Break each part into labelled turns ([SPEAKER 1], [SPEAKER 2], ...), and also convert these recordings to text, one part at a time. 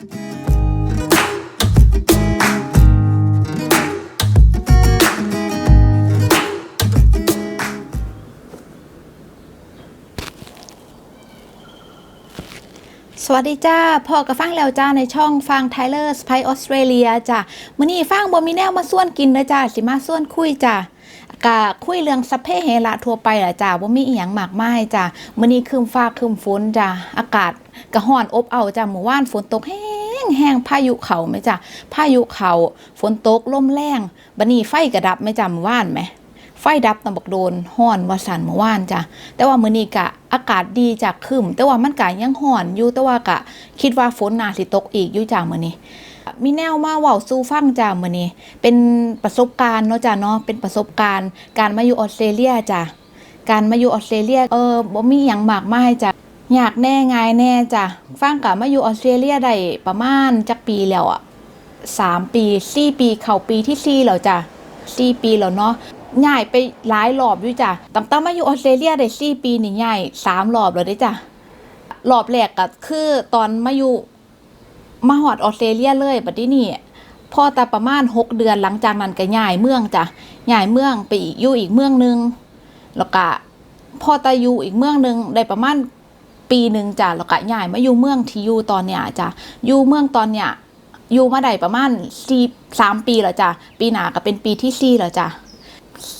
[SPEAKER 1] สวัสดีจ้าพ่อกับฟังแล้วจ้าในช่องฟังไทเลอร์สไปออสเตรเลียจ้ามื้อนี้ฟังบ่มีแนวมาส่วนกินนะจ้าสิมาส่วนคุยจ้ากะคุยเรื่องสัพเพเหระทั่วไปล่ะจ้าบ่มีอีหยังมากมายจ้ามื้อนี้ครึมฟ้าครึมฝนจ้าอากาศ ก็ร้อนอบเอาจ้าเมื่อวานฝนตกแห้งแห้งพายุเขาไหมจ้าพายุเขาฝนตกลมแรงบัดนี้ไฟก็ดับไหมจ้าเมื่อวานไหมไฟดับตำบักโดนห้อนวาสันเมื่อวานจ้ะแต่ว่ามื้อนี้กะอากาศดีจากครึมแต่ว่ามันกะยังห้อนอยู่แต่ว่ากะ คิดว่าฝนน่าสิตกอีกอยู่จ้ะมื้อนี้มีแนวมาเว้าสู่ฟังจ้ะมื้อนี้ เป็นประสบการณ์เนาะจ้ะเนาะเป็นประสบการณ์ การมาอยู่ออสเตรเลียจ้ะการมาอยู่ออสเตรเลียเออบ่มีหยังมากมายจ้ะ อยากแน่ไงแน่จ้ะฟังกะมาอยู่ออสเตรเลียได้ประมาณจักปีแล้วอะสามปีสี่ปีเข้าปีที่สี่แล้วจ้ะสี่ปีแล้วเนาะย้ายไปหลายรอบอยู่จ้ะตั้งแต่มาอยู่ออสเตรเลียได้สี่ปีนี่ย้ายสามรอบแล้วเด้จ้ะรอบแรกก็คือตอนมาอยู่มาฮอดออสเตรเลียเลยบัดนี้นี่พอแต่ประมาณหกเดือนหลังจากนั้นก็ย้ายเมืองจ้ะย้ายเมืองไปอีกอยู่อีกเมืองนึงแล้วก็พอต่อยู่อีกเมืองนึงได้ประมาณ ปีหนึ่งจ้ะแล้วก็ย้ายมาอยู่เมืองที่อยู่ตอนเนี้ยจ้ะอยู่เมืองตอนเนี้ยอยู่มาได้ประมาณสี่สามปีแล้วจ้ะปีหน้าก็เป็นปีที่สี่แล้วจ้ะ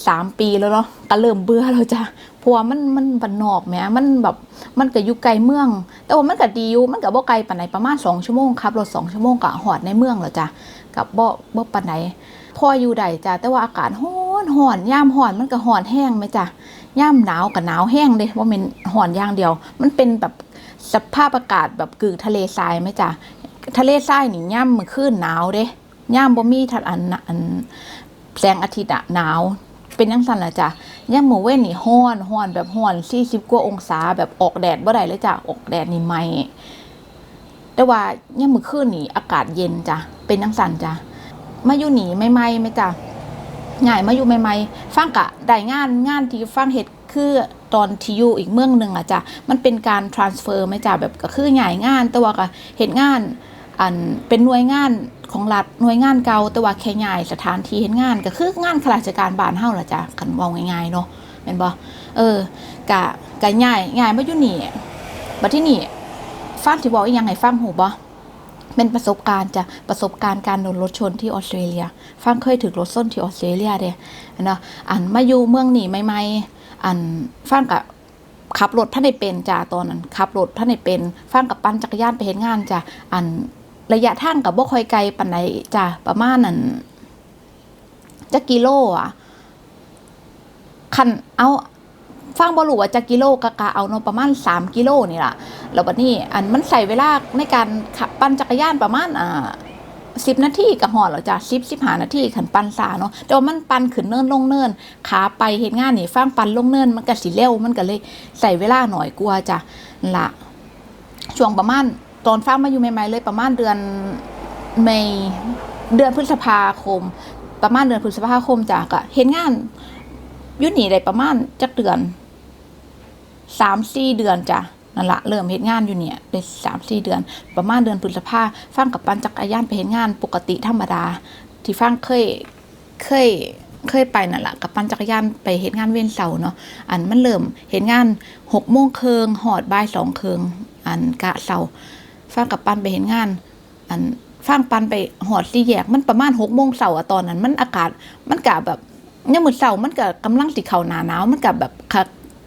[SPEAKER 1] สามปีแล้วเนาะก็เริ่มเบื่อแล้วจ้ะพราะว่ามันมันบันนอกแหมมันแบบมันก็อยู่ไกลเมือง แต่ว่ามันก็ดีอยู่มันก็บ่ไกลปานไหนประมาณสองชั่วโมงครับรถสองชั่วโมงก็หอดในเมืองแล้วจ้ะกับบ่บ่ปานไหนพออยู่ได้จ้ะแต่ว่าอากาศร้อนร้อนยามร้อนมันก็ร้อนแห้งไหมจ้ะ ย่ามหนาวก็หนาวแห้งเด้ว่าเป็นร้อนอย่างเดียว มันเป็นแบบสภาพอากาศแบบกึ่งทะเลทรายไหมจ้ะทะเลทรายนี่ย่ำมื้อคืนหนาวเด้ย่ามบ่มีทัดอันอันแสงอาทิตย์อะหนาวเป็นยังสั่นละจ้ะยังหมูเว้นนี่ห้อนห้อนแบบห้อนสี่สิบกว่าองศาแบบออกแดดบ่ได้เลยจ้ะออกแดดนี่ไม่แต่ว่ายังมือคืนนี่อากาศเย็นจ้ะเป็นยังสั่นจ้ะมาอยู่หนีไม่ไม่ไหมจ้ะ ง่ายมาอยู่ใหม่ๆฟังกะได้งานงานที่ฟังเห็ดคือตอนที่อยู่อีกเมืองหนึ่งอะจ้ะมันเป็นการ transfer ไหมจ้ะแบบก็คือใหญ่งานแต่ว่าก็เห็นงานอันเป็นหน่วยงานของรัฐหน่วยงานเก่าแต่ว่าแค่ย้ายสถานที่เห็นงานก็คืองานข้าราชการบ้านเฮาล่ะจ้ะคันว้าง่ายๆเนาะแม่นบ่เออกะกะย้ายย้ายมาอยู่นี่บัดที่นี่ฟังสิบอกอีหยังให้ฟังหูบ่ เป็นประสบการณ์จ้ะประสบการณ์การโดนรถชนที่ออสเตรเลีย ฟังเคยถึกรถส้นที่ออสเตรเลียเด้เนาะอันมาอยู่เมืองนี่ใหม่อันฟังกะขับรถท่านได้เป็นจ้าตอนนั้นขับรถท่านได้เป็นฟังกับปั่นจักรยานไปเห็นงานจ้ะอันระยะทางกับบ่คอยไกลปานใดจ้ะประมาณนั้นจักกิโลอะคันเอา ฟังบ่รู้ว่าจักกิโลกะกะเอาเนาะประมาณ 3 กิโลนี่ล่ะแล้วบัดนี้อันมันใส่เวลาในการขับปั่นจักรยานประมาณอ่าสิบนาทีกับหอดแล้วจ้ะสิบสิบหานาทีขันปันสาเนาะแต่ว่ามันปันขึ้นเนินลงเนินขาไปเห็นงานนี่ฟังปันลงเนินมันก็สิเร็วมันก็เลยใส่เวลาหน่อยกลัวจ้ะละช่วงประมาณตอนฟังมาอยู่ใหม่ๆเลยประมาณเดือนเมย์เดือนพฤษภาคม ประมาณเดือนพฤษภาคมจ้ะก็เห็นงานยุ่นหนีได้ประมาณจักเดือน สามสี่เดือนจ้ะนั่นละเริ่มเห็นงานอยู่เนี่ยได้สามสี่เดือน ประมาณเดือนพฤษภาฟังกับปันจักรยานไปเห็นงานปกติธรรมดา ที่ฟังเคยเคยเคยไปนั่นแหละกับปั่นจักรยานไปเห็นงานเว้นเสาเนาะอันมันเริ่มเห็นงานหกโมงเคิงหอดบ่ายสองเคิงอันกะเสาฟังกับปันไปเห็นงาน อันฟังปันไปหอดสี่แยกมันประมาณหกโมงเสาอะตอนนั้น มันอากาศมันกะแบบยังมืดเสามันกะกำลังสิเข่าหนาหนาวมันกะแบบ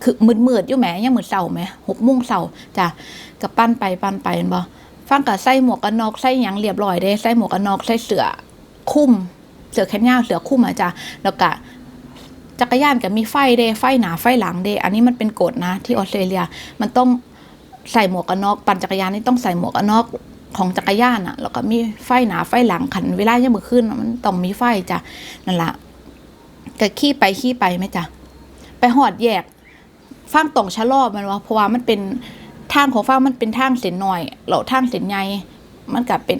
[SPEAKER 1] คือมืดมืดๆอยู่แหมยังมืดเสาร์ไหมหกโมงเสาร์จ้ะกับปั้นไปปั้นไปแม่บ่ฟังกับใส่หมวกกันน็อกใส่หยังเรียบร้อยเด้ใส่หมวกกันน็อกใส่เสือคลุมเสือแขนยาวเสือคู่มาจ้ะแล้วก็จักรยานก็มีไฟเด้ไฟหนาไฟหลังเด้อันนี้มันเป็นกฎนะที่ออสเตรเลียมันต้องใส่หมวกกันน็อกปั่นจักรยานนี่ต้องใส่หมวกกันน็อกของจักรยานอะแล้วก็มีไฟหนาไฟหลังขันเวลายังมือขึ้นมันต้องมีไฟจ้ะนั่นละก็ขี่ไปขี่ไปไหมจ้ะไปหอดแยก ฟังตรงชะลอมันว่าเพราะว่ามันเป็นทางของฟังมันเป็นทางเส้นหน่อยแล้วทางเส้นใหญ่มันกับเป็น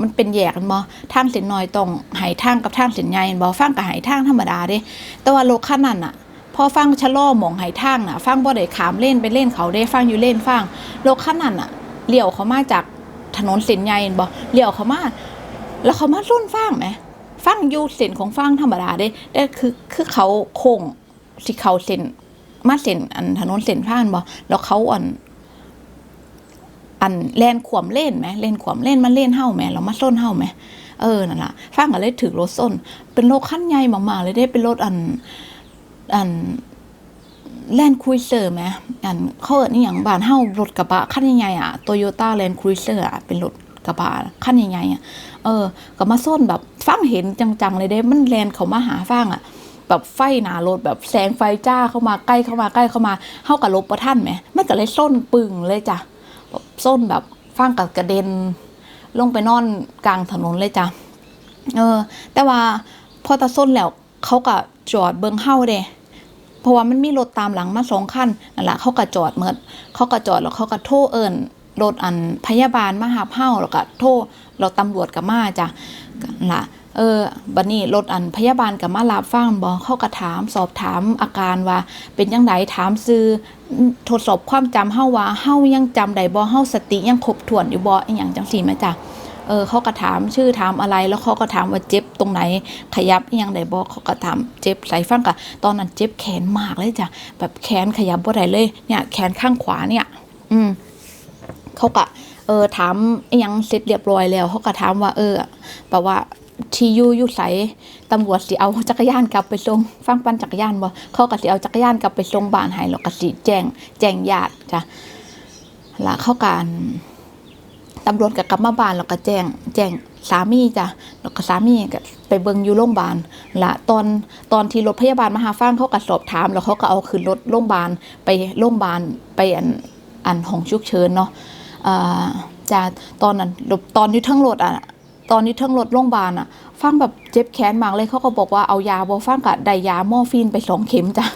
[SPEAKER 1] มันเป็นแยกกันบ่ทางเส้นน้อยต้องหายทางกับทางเส้นใหญ่บ่ฟังกับหายทางธรรมดาเด้ แต่ว่ารถคันนั้นน่ะ พอฟังชะลอมองหายทางน่ะ ฟังบ่ได้ขามเล่นไปเล่นเขาได้ฟังอยู่เล่นฟังรถคันนั้นน่ะเลี้ยวเขามาจากถนนเส้นใหญ่เห็นบ่เลี้ยวเขามา แล้วเขามาส้นฟางไหมฟางอยู่เส้นของฟางธรรมดาเด้แต่คือคือเขาโค้งสิเขาเส้น มาเส้นอันถนนเส้นฟางบ่แล้วเขาอันอันแลนขวมเล่นไหมเล่นขวมเล่นมันเล่นเฮ้าไหมเรามาส้นเฮ้าไหมเออนั่นล่ะฟางก็เลยถือรถส้น เป็นรถขั้นใหญ่มากๆเลยได้เป็นรถอันอันแลนครูเซอร์ไหมอันเขาเอิ้นนี่อย่างบ้านเฮ้ารถกระบะขั้นใหญ่ๆอะโตโยต้าแลนครูเซอร์อะเป็นรถกระบะขั้นใหญ่ๆอะเออ ก็มาส้นแบบฟังเห็นจังๆเลยเด้มันแลนเขามาหาฟังอะ แบบไฟหนารถแบบแสงไฟจ้าเข้ามาใกล้เข้ามาใกล้เข้ามาเฮากับลบประท่านไหมมันก็เลยส้นปึงเลยจ้ะแบบส้นแบบฟังกับกระเด็น ลงไปนอนกลางถนนเลยจ้ะเออ แต่ว่าพอตาส้นแล้วเขาก็จอดเบิงเฮาเด้เพราะว่ามันมีรถตามหลังมาสองคันนั่นแหละเขาก็จอดเมิดเขาก็จอดแล้วเขาก็โทรเอิญรถอันพยาบาลมาหาเฮาแล้วก็โทรเราตำรวจกับมาจ้ะนั่นล่ะ เออบัดนี้รถอันพยาบาลกับมาลาบฟังบ่เขาก็ถามสอบถามอาการว่า เป็นจังไดถามซื้อทดสอบความจำเฮาว่าเฮายังจำได้บ่เฮาสติยังครบถ้วนอยู่บ่อีหยังจังซี่แม่จ้ะเออเขาก็ถามชื่อถามอะไรแล้วเขาก็ถามว่าเจ็บตรงไหนขยับยังได้บอกเขาก็ถามเจ็บใส่ฟังกะตอนนั้นเจ็บแขนมากเลยจ้ะแบบแขนขยับบ่ได้เลยเนี่ยแขนข้างขวาเนี่ย อืมเขาก็เออถามยังเสร็จเรียบร้อยแล้วเขาก็ถามว่าเออแบบว่า ที่อยู่อยู่ไสตำรวจสิเอาจักรยานกลับไปส่งฟังปั่นจักรยานบ่เขาก็สิเอาจักรยานกลับไปส่งบ้านให้แล้วก็สิแจ้งแจ้งญาติจ้ะล้วเข้าการตำรวจก็กลับมาบ้านแล้วก็แจ้ง แจ้งสามีจ้ะแล้วก็สามีก็ไปเบิ่งอยู่โรงพยาบาลละตอนตอนที่รถพยาบาลมาหาฟังเขาก็สอบถาม แล้วเขาก็เอาขึ้นรถโรงพยาบาลไปโรงพยาบาลไปอันอันห้องฉุกเฉินเนาะอ่าจ้ะตอนนั้นตอนนี้ทั้งรถอะ ตอนนี้ทั้งรถโรงพยาบาลอะฟังแบบเจ็บแขนมากเลยเขาก็บอกว่าเอายาบ่ฟังกับไดยาโมฟีนไปสองเข็มจ้ะ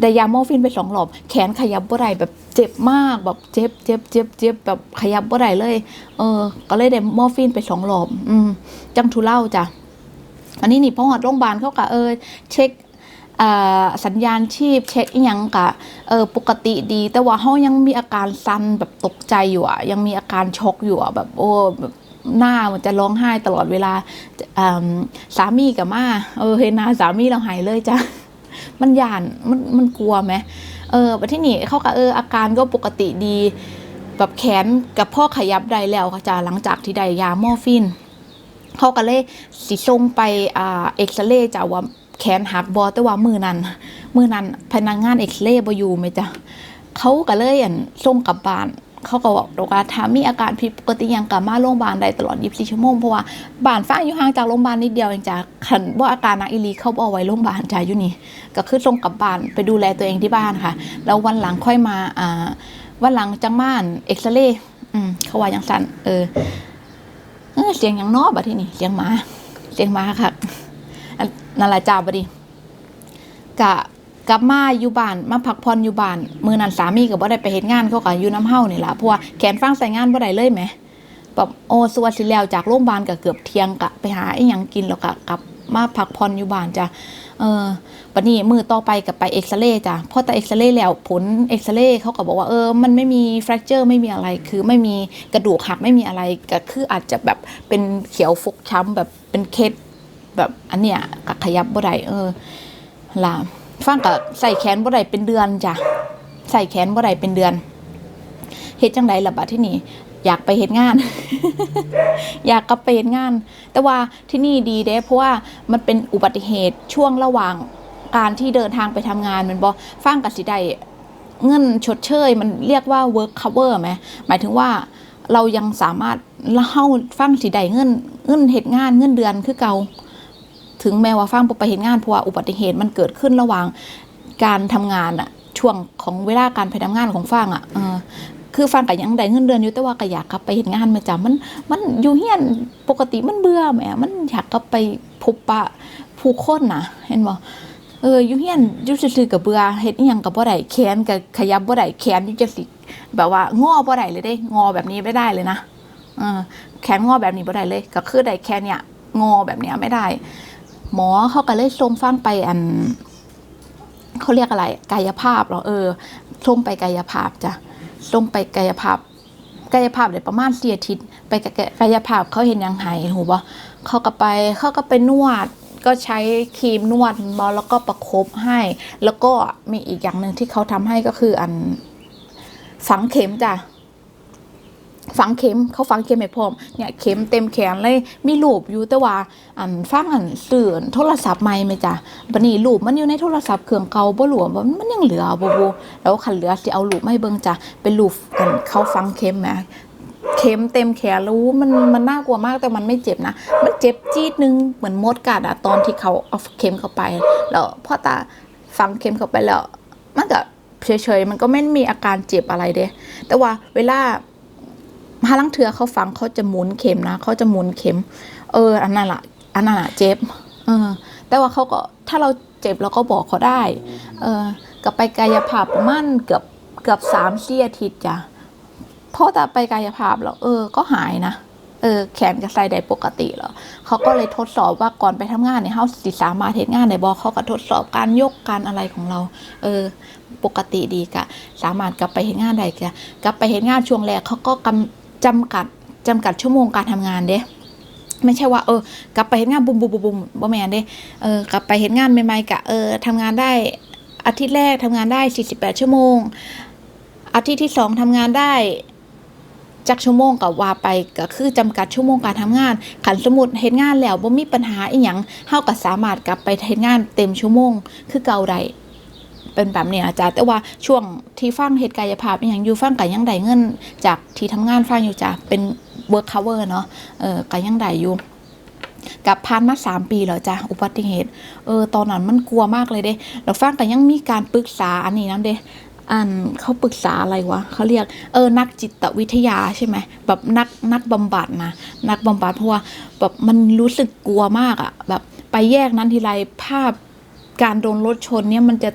[SPEAKER 1] ไดยาโมฟีนไปสองหลอบ แขนขยับบ่ได้แบบเจ็บมากแบบเจ็บเจ็บเจ็บเจ็บแบบขยับบ่ได้เลย เออ ก็เลยได้มอร์ฟีนไปสองหลอบอืมจังทุเล่าจ้ะอันนี้นี่พอหอดโรงพยาบาลเขาก็เออเช็คอ่าสัญญาณชีพเช็คอยังกะเออปกติดี แต่ว่าเฮายังมีอาการสันแบบตกใจอยู่อะ ยังมีอาการช็อกอยู่อะแบบโอ้แบบ หน้ามันจะร้องไห้ตลอดเวลาสามีกับมาเออเห็นหน้าสามีเราหายเลยจ้ะมันหยานมันมันกลัวไหมเออแต่ที่นี่เขาก็เอออาการก็ปกติดีแบบแขนกับพ่อขยับได้แล้วจ้าหลังจากที่ได้ยามอฟินเขาก็เลยสิส่งไปอ่าเอ็กซเรย์จ้าว่าแขนหักบอแต่ว่ามือนั้นมือนั้นพนักงานเอ็กซเรย์บอยู่ไหมจ้ะเขาก็เลยอั่นส่งกลับบ้าน เขาก็บอกว่าถ้ามีอาการผิดปกติยังกลับมาโรงพยาบาลได้ตลอด 24 ชั่วโมงเพราะว่าบ้านฟ้าอยู่ห่างจากโรงพยาบาลนิดเดียวเองจ้ะขันว่าอาการนักอีหลีเขาบเอาไว้โรงพยาบาลจ้ะอยู่นี่ก็คือส่งกลับบ้านไปดูแลตัวเองที่บ้านค่ะ แล้ววันหลังค่อยมาอ่าวันหลังจังม่านเอ็กซเรย์อืมเขาว่าอย่างสั้นเออเสียงย่างนอบัดที่นี่เสียงหมา เสียงหมาค่ะนนั่นแหละจ้าบัดนี้กะ กลับมาอยู่บ้านมาพักผ่อนอยู่บ้านมือนั้นสามีก็บ่ได้ไปเฮ็ดงานเขาก็อยู่น้ำเฮานี่ล่ะเพราะว่าแขนฟังใส่งานบ่ได้เลยแหมแบบโอ้สวัสดีแล้วจากโรงพยาบาลก็เกือบเที่ยงกะไปหาไอีหยังกินแล้วก็กลับมาพักผ่อนอยู่บ้านจ้ะเออปันนี้มือต่อไปกับไปเอ็กซเรย์จ้ะพอแต่เอ็กซเรย์แล้วผลเอ็กซเรย์เขาก็บอกว่าเออมันไม่มีแฟกเจอร์ไม่มีอะไร คือไม่มีกระดูกหักไม่มีอะไรก็คืออาจจะแบบเป็นเขียวฟกช้ำแบบเป็นเคสแบบอันเนี้ยกับขยับบ่ได้เออล่ะ ฟังกับใส่แขนบ่ได้เป็นเดือนจ้ะใส่แขนบ่ได้เป็นเดือนเฮ็ดจังไดล่ะบัดที่นี่อยากไปเฮ็ดงาน อยากกลับไปเฮ็ดงาน แต่ว่าที่นี่ดีเด้เพราะว่ามันเป็นอุบัติเหตุช่วงระหว่างการที่เดินทางไปทำงานมันบอฟังกับสิได้เงินชดเชย มันเรียกว่า work cover ไหมหมายถึงว่าเรายังสามารถเล่าฟังสิได้เงินเงินเหตุงานเงินเดือนคือเก่า ถึงแม้ว่าฟังไปเหตุงานเพราะว่าอุบัติเหตุมันเกิดขึ้นระหว่างการทำงานอะช่วงของเวลาการไปทำงานของฟังอะคือฟังกับยังได้เงินเดือนอยู่แต่ว่าก็อยากกลับไปเห็นงานมาจ้ะมันมันอยู่เฮียนปกติมันเบื่อแหมมันอยากกลับไปพบปะผู้คนนะเห็นบ่เอออยู่เฮียนอยู่ซื่อๆกับเบื่อเฮ็ดอีหยังก็บ่ได้แขนก็ขยับบ่ได้แขนอยู่จังสิแบบว่างอบ่ได้เลยเด้งอแบบนี้ไม่ได้เลยนะเออแขนงอแบบนี้บ่ได้เลย ก็คือได้แค่เนี้ยงอแบบเนี้ยไม่ได้ หมอเขาก็เลยส่งฟังไปอันเขาเรียกอะไร กายภาพเหรอเออส่งไปกายภาพจ้ะส่งไปกายภาพ กายภาพได้ประมาณ4อาทิตย์ไปกายภาพเขาเห็นยังไห้หูบ่เขาก็ไปเขาก็ไปนวดก็ใช้ครีมนวดบอแล้วก็ประคบให้ แล้วก็มีอีกอย่างหนึ่งที่เขาทำให้ก็คืออันฝังเข็มจ้ะ ฝังเข็มเขาฝังเข็มให้พร้อมเนี่ยเข็มเต็มแขนเลยมีรูปอยู่แต่ว่าอันฟังอันสื่อโทรศัพท์ใหม่ไหมจ้ะบัดนี้รูปมันอยู่ในโทรศัพท์เครื่องเก่าบ่หลวมมันยังเหลือบ่บ่แล้วคันเหลือสิเอารูปมาให้เบิ่งจ้ะเป็นรูปอันเขาฝังเข็มแหมเข็มเต็มแขนรู้มันมันน่ากลัวมากแต่มันไม่เจ็บนะ มันเจ็บจี๊ดนึงเหมือนมดกัดอะตอนที่เขาเอาเข็มเข้าไป แล้วพอตาฝังเข็มเข้าไปแล้ว มันก็เฉยๆมันก็ไม่มีอาการเจ็บอะไรเด้แต่ว่าเวลา พาลังเทือเขาฟังเขาจะหมุนเข็มนะเขาจะหมุนเข็ม เออ อันนั้นละอันนั้นอะเจ็บ เออ แต่ว่าเขาก็ถ้าเราเจ็บเราก็บอกเขาได้ เออกับไปกายภาพประมาณเกือบเกือบสามเสี่อาทิตย์จ้ะพอแต่ไปกายภาพแล้วเออ ก็หายนะเออแขนกับไซได้ปกติแล้วเขาก็เลยทดสอบว่าก่อนไปทำงานเนี่ยเขาสิสามารถเฮ็ดงานได้บ่เขาก็ทดสอบการยกการอะไรของเรา เออ ปกติดีกะ สามารถกลับไปเฮ็ดงานได้กะกลับไปเฮ็ดงานช่วงแรกเขาก็กำ จำกัดจำกัดชั่วโมงการทำงานเด้ไม่ใช่ว่าเออกลับไปเฮ็ดงานบุมบุมบุมบุมบ่แม่นเด้เออกลับไปเฮ็ดงานใหม่ๆกะเออทำงานได้อาทิตย์แรกทำงานได้ 48 ชั่วโมง อาทิตย์ที่สองทำงานได้จักชั่วโมงกับว่าไปก็คือจำกัดชั่วโมงการทำงาน ขันสมุดเฮ็ดงานแล้วบ่มีปัญหาอีหยังเฮาก็สามารถกลับไปเฮ็ดงานเต็มชั่วโมง คือเก่าได้ เป็นแบบนี้อาจารย์แต่ว่าช่วงที่ฟังเฮ็ดกายภาพอีหยังอยู่ฟังก็ยังได้เงิน จากที่ทำงานฟังอยู่จ้ะเป็น work cover เนาะเออก็ยังได้อยู่กับผ่านมาสามปีแล้วจ้ะอุบัติเหตุ เออ ตอนนั้นมันกลัวมากเลยเด้แล้วฟังก็ยังมีการปรึกษาอันนี้นํเด้อันเขาปรึกษาอะไรวะเขาเรียกเออนักจิตวิทยาใช่ไหมแบบนักนักบำบัดนะนักบำบัดเพราะว่าแบบมันรู้สึกกลัวมากอะแบบไปแยกนั้นทีไรภาพการโดนรถชนเนี่ยมันจะ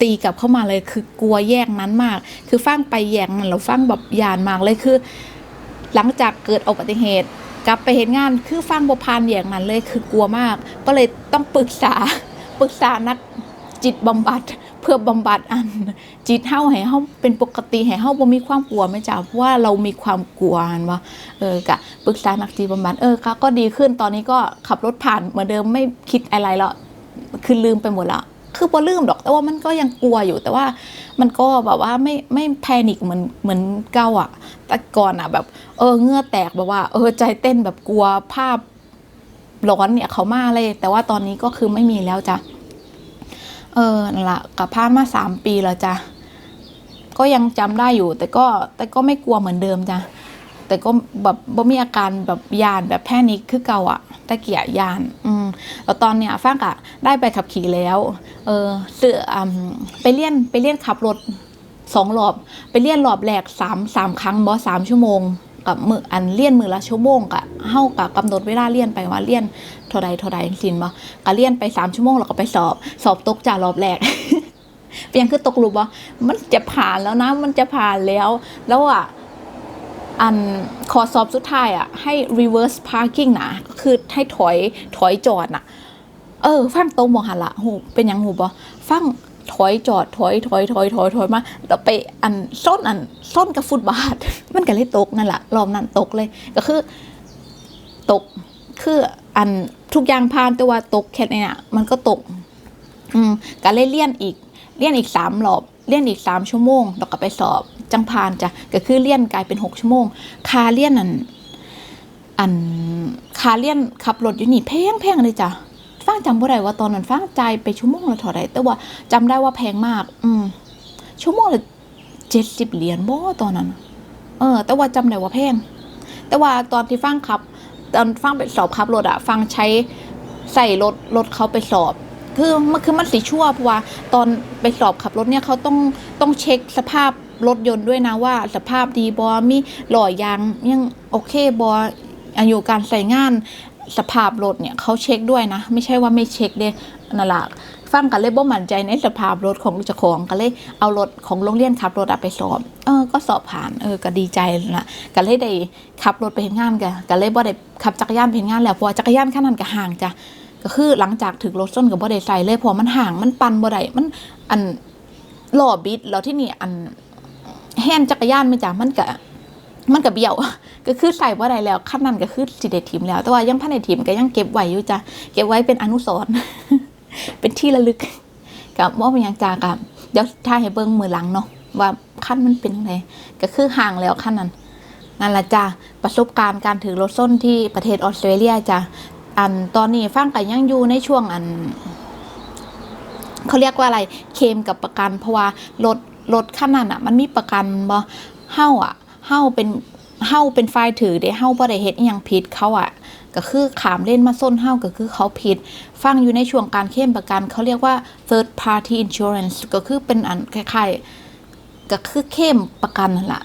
[SPEAKER 1] ตีกลับเข้ามาเลย คือกลัวแยกนั้นมาก คือฟังไปแยกนั้นเราฟังแบบยานมากเลยคือ หลังจากเกิดอุบัติเหตุ กลับไปเห็นงานคือฟังบพานอย่างนั้นเลยคือกลัวมาก ก็เลยต้องปรึกษาปรึกษานักจิตบำบัดเพื่อบำบัดอัน จิตเฮาให้เฮาเป็นปกติให้เฮาบ่มีความกลัวไหม่จ้าเพราะว่าเรามีความกลัวอันว่าเออกะปรึกษานักจิตบำบัดเออก็ดีขึ้นตอนนี้ก็ขับรถผ่านเหมือนเดิมไม่คิดอะไรแล้วคือลืมไปหมดละ คือบ่ลืมดอก แต่ว่ามันก็ยังกลัวอยู่แต่ว่ามันก็แบบว่าไม่ไม่แพนิคเหมือนเหมือนเก่าอะ แต่ก่อนอะแบบ เออเงื่อแตกแบบว่า เออใจเต้นแบบกลัวภาพร้อนเนี่ยเขามาเลย แต่ว่าตอนนี้ก็คือไม่มีแล้วจ้ะเออนั่นละกับพานมาสามปีแล้วจ้ะก็ยังจำได้อยู่ แต่ก็แต่ก็ไม่กลัวเหมือนเดิมจ้ะ แต่ก็แบบบ่มีอาการแบบยานแบบแพนิคคือเก่าอะตะเกียยานอืมแล้วตอนเนี้ยฟ้างกะได้ไปขับขี่แล้ว เออเสืออไปเลี่ยนไปเลี่ยนขับรถสองรอบ ไปเลี่ยนรอบแรกสามสามครั้งบอสามชั่วโมงกับมืออันเลี่ยนมือละชั่วโมงกะเฮากับกำหนดเวลาเลี่ยนไปว่าเลี่ยนเท่าใดเท่าใดสินบ่ก็เลี่ยนไปสามชั่วโมงแล้วก็ไปสอบ สอบตกจากรอบแรกเพียงคือตกหลุมว่ามันจะผ่านแล้วนะมันจะผ่านแล้ว แล้วอะ อันขอสอบสุดท้ายอะ ให้ reverse parking นะก็คือให้ถอยถอยจอดน่ะ เออ ฟังตรงบอกหันละหูเป็นยังหูบอฟังถอยจอดถอยถอยถอยถอยถอยมาแล้วไปอันส้นอันส้นกับฟุตบาท มันก็เลยตกนั่นแหละรอบนั้นตกเลย ก็คือ ตกคืออันทุกอย่างผ่านแต่ว่าตกแค่นี้น่ะมันก็ตก อืมก็เลยเลี่ยนอีกเลี่ยนอีกสามรอบเลี่ยนอีกสามชั่วโมงแล้วก็ไปสอบ จังพานจ้ะก็คือเลี่ยนกลายเป็นหกชั่วโมงคาเลี่ยนอันอันคาเลี่ยนขับรถอยู่นี่แพงแพงเลยจ้ะฟังจำบ่ได้ว่าตอนนั้นฟังใจไปชั่วโมงละเท่าไหร่แต่ว่าจำได้ว่าแพงมาก อืมชั่วโมงละเจ็ดสิบเหรียญบ่ตอนนั้น เออ แต่ว่าจำได้ว่าแพงแต่ว่าตอนที่ฟังขับ ตอนฟังไปสอบขับรถอะฟังใช้ใส่รถรถเขาไปสอบ คือมันคือมันสีชั่วเพราะว่าตอนไปสอบขับรถเนี่ยเขาต้องต้องเช็คสภาพ รถยนต์ด้วยนะว่าสภาพดีบอมีหล่อยางยังโอเคบออายุการใส่งานสภาพรถเนี่ยเขาเช็คด้วยนะ ไม่ใช่ว่าไม่เช็คเด้นั่นแหละฟังกันเลยบ่มั่นใจในสภาพรถของเจ้าของก็เลยเอารถของโรงเรียนขับรถไปสอบ เออ ก็สอบผ่าน เออ ก็ดีใจละก็เลยได้ขับรถไปเห็นงานกันก็เลยบ่ได้ขับจักรยานไปเห็นงานแล้วเพราะจักรยานคันนั้นก็ห่างจ้ะก็คือหลังจากถึงรถส้นกับบ่ได้ใส่เลยเพราะมันห่างมันปันบ่ได้มันอันหล่อบิดแล้วที่นี่อัน แฮนจักรยานไม่จ้ะมันก็มันก็เบี้ยวก็คือใส่ว่าได้แล้วขั้นนั้นก็คือสิเดทีมแล้ว แต่ว่ายังพันในทีมก็ยังเก็บไว้อยู่จ้ะเก็บไว้เป็นอนุสรณ์เป็นที่ระลึกกับว่าเป็นยังจากับเดี๋ยวถ่ายให้เบิ่งมือหลังเนาะว่าขั้นมันเป็นยังไงก็คือห่างแล้วขั้นนั้นนั่นละจ้ะประสบการณ์การถือรถส้นที่ประเทศออสเตรเลียจ้ะอันตอนนี้ฟังกันยังอยู่ในช่วงอันเขาเรียกว่าอะไรเคมกับประกันเพราะว่ารถ รถคันนั้นอะ มันมีประกันบ่เฮาอะเฮาเป็นเฮาเป็นฝ่ายถือเด้เฮาบ่ได้เฮ็ดอหยังผิดเขาอะก็คือขามเล่นมาส้นเฮาก็คือเขาผิด ฟังอยู่ในช่วงการเคลมประกัน เขาเรียกว่า third party insurance ก็คือเป็นอันคล้ายๆก็คือเคลมประกันนั่นแหละ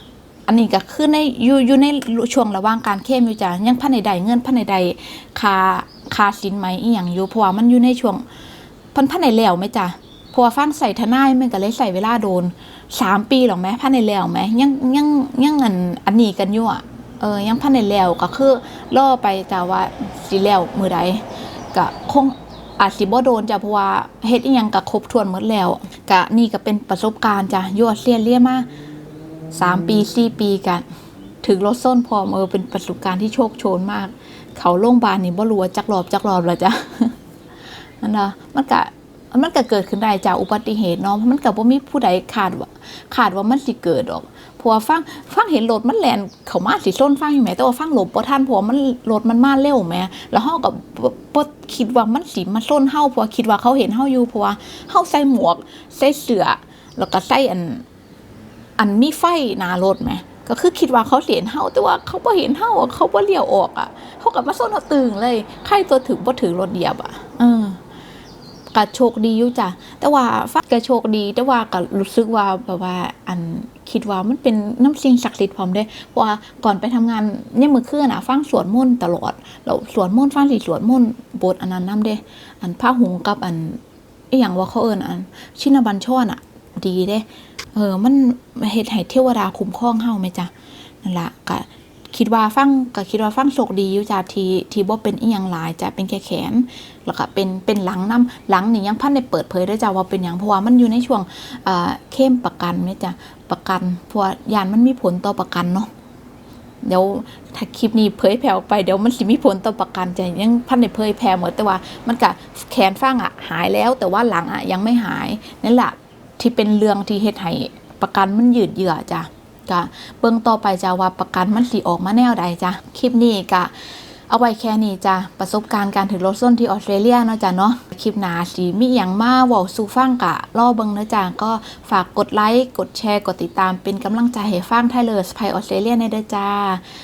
[SPEAKER 1] อันนี้ก็คือในอยู่อยู่ในช่วงระหว่างการเคลมอยู่จ้ะยังพันในใดเงินพันในใดคาคาสินไหมอีหยังอยู่เพราะว่ามันอยู่ในช่วงพันพันในแล้วไหมจ้ะ พราะว่าฟังใส่ทนายมันก็เลยใส่เวลาโดนสามปีหรอกไหมพันในแล้วไหมยังยังยังอันอันนี้กันอยู่อะเออยังพันในแล้วก็คือล่อไปจ้ะว่าสิแล้วมือใดก็คงอาจสิบ่โดนจ้ะเพราะว่าเฮ็ดอีหยังก็ครบถ้วนหมดแล้วก็นี่ก็เป็นประสบการณ์จ้ะยูออสเตรเลียมาสามปีสี่ปีกันถึงรถส้นพอมเออเป็นประสบการณ์ที่โชคโชนมาก เขาโรงพยาบาลนี่บ่รู้ว่าจักรอบจักรอบแล้วจ้ะนั่นเนะมันก็ มันก็เกิดขึ้นได้จากอุบัติเหตุเนาะเพราะมันก็บ่มีผู้ใดคาดว่าคาดว่ามันสิเกิดหรอกเพราะว่าฟังฟังเห็นรถมันแล่นเข้ามาสิส้นฟังอยู่แหมแต่ว่าฟังหลบบ่ทันเพราะว่ามันรถมันมาเร็วแหมแล้วเฮาก็บ่คิดว่ามันสิมาส้นเฮาเพราะว่าคิดว่าเขาเห็นเฮาอยู่เพราะว่าเฮาใส่หมวก ใส่เสื้อแล้วก็ใส่อันอันมีไฟหน้ารถไหมก็คือคิดว่าเขาเห็นเฮาแต่ว่าเขาบ่เห็นเฮาเขาบ่เลี้ยวออกอะเขาก็มาส้นเอาตึงเลยใครตัวถึงบ่ถึงรถเหยียบอะเออ ก็โชคดีอยู่จ้ะแต่ว่าฟักก็โชคดี แต่ว่าก็รู้สึกว่าแบบว่าอันคิดว่ามันเป็นน้ำสิ่งศักดิ์สิทธิ์พร้อมเด้เพราะว่าก่อนไปทำงานเนี่ยมื้อคืนน่ะฟังสวดมนต์ตลอดแล้วสวดมนต์ฟังสิสวดมนต์บทอันนั้นนํเด้อันพระหงกับอันอีหยังว่าเขาเอิ้นอัน ชินบัญชรอะ ดีเด้ เออมันเฮ็ดให้เทวดาคุ้มครองเฮาไหมจ๊ะนั่นละก็ คิดว่าฟังก็คิดว่าฟังโชคดีอยู่จ้ะที่ที่บ่เป็นอีหยังหลายจ้ะเป็นแค่แขน แล้วก็เป็นเป็นหลังนํหลังนี่ยังพันได้เปิดเผยได้จ้ะว่าเป็นหยังเพราะว่ามันอยู่ในช่วงอ่าเข้มประกันเนี่ยจ้ะประกันเพราะว่ายานมันมีผลต่อประกันเนาะเดี๋ยวถ้าคลิปนี้เผยแผ่ออกไปเดี๋ยวมันสิมีผลต่อประกันจะยังพันได้เผยแผ่หมดแต่ว่ามันก็แขนฟังอะหายแล้ว แต่ว่าหลังอะยังไม่หายนั่นแหละที่เป็นเรื่องที่เฮ็ดให้ประกันมันยืดเยื้อจ้ะ กะเบื้องต่อไปจะว่าประกันมันสีออกมาแนวใดจ้ะคลิปนี้ก็เอาไว้แค่นี้จ้ะประสบการณ์การถือรถส้นที่ออสเตรเลียเนาะจ้ะเนาะคลิปหนาสีมีอย่างมาว่าสู่ฟังกะรอเบิงเนาะจ้ะก็ฝากกดไลค์กดแชร์กดติดตามเป็นกำลังใจให้ฟังไทยเลอร์สไปออสเตรเลียในเด้อจ้า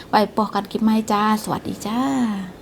[SPEAKER 1] ไว้ปอกันคลิปใหม่จ้า สวัสดีจ้า